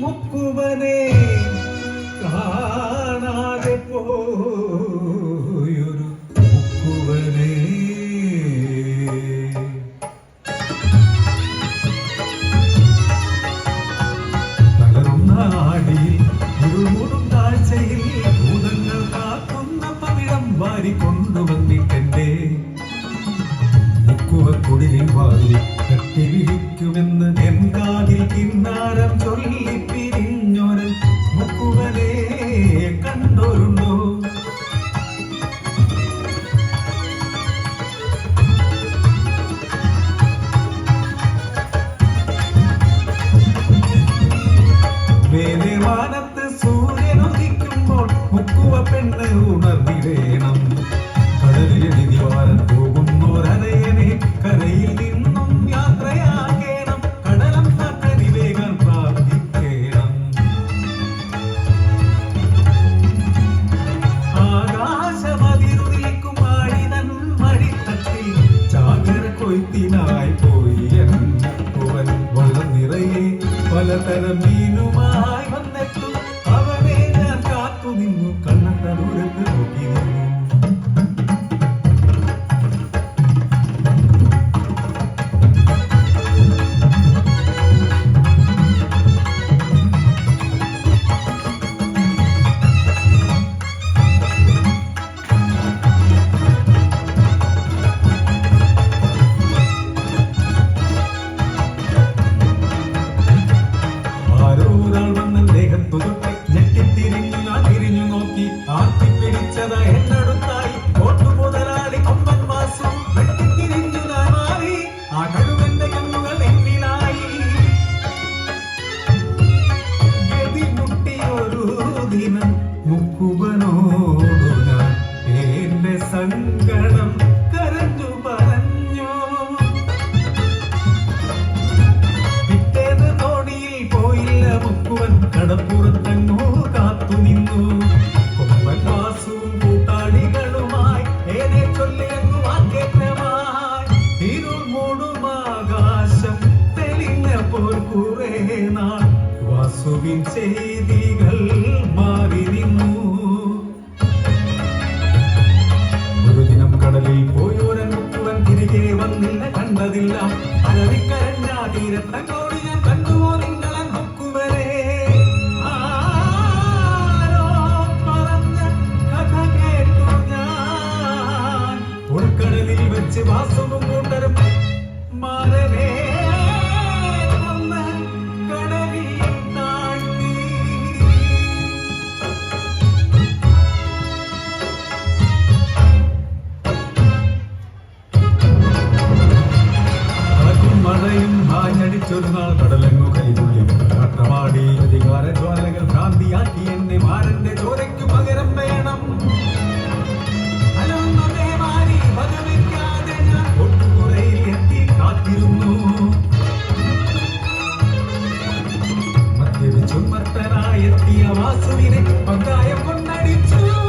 മുക്കുവനെ കാണാതെ പോയൊരു മുക്കുവനെ. തളരുന്ന ആടിയിൽ മുഴുമുടും താഴ്ചയിൽ കാക്കുന്ന പവിഴം വാരിക്കൊണ്ടുവന്നിട്ടെന്റെ മുക്കുവക്കുടിലിൽ വാരി കെട്ടിരിക്കുമെന്ന് എൻ കാതിൽ കിന്നാരം ചൊല്ലി fool. കടപ്പുറത്തങ്ങോ കാത്തു നിന്നു. കൊമ്പൻ വാസുവും കൂട്ടാളികളുമായി ഏനെ ചൊല്ലിയങ്ങു വാക്കേറ്റമായി ഇരുൾ മൂടുമാകാശം തെളിഞ്ഞപ്പോൾ കുറെ നാൾ. വാസുവിൻ ചെയ്തികൾ മാറി നിന്നു. ഒരു ദിനം കടലിൽ പോയോരൻ മുക്കുവൻ തിരികെ വന്നില്ല കണ്ടതില്ല. അലറിക്കരഞ്ഞ തീരത്തങ്ങോടി ആഞ്ഞടിച്ചൊരു നാൾ കടലങ്ങു കൈതുള്ളി കാട്ടമാടി അധികാര ജ്വാലകൾ ഭ്രാന്തിയാക്കി എന്നെ മാരന്റെ ചോരയ്ക്കു പകരം വേണം. കാത്തിരുന്നു. മദ്യപിച്ചും മത്തനായെത്തിയ വാസുവിനെ പങ്കായം കൊണ്ടടിച്ചു.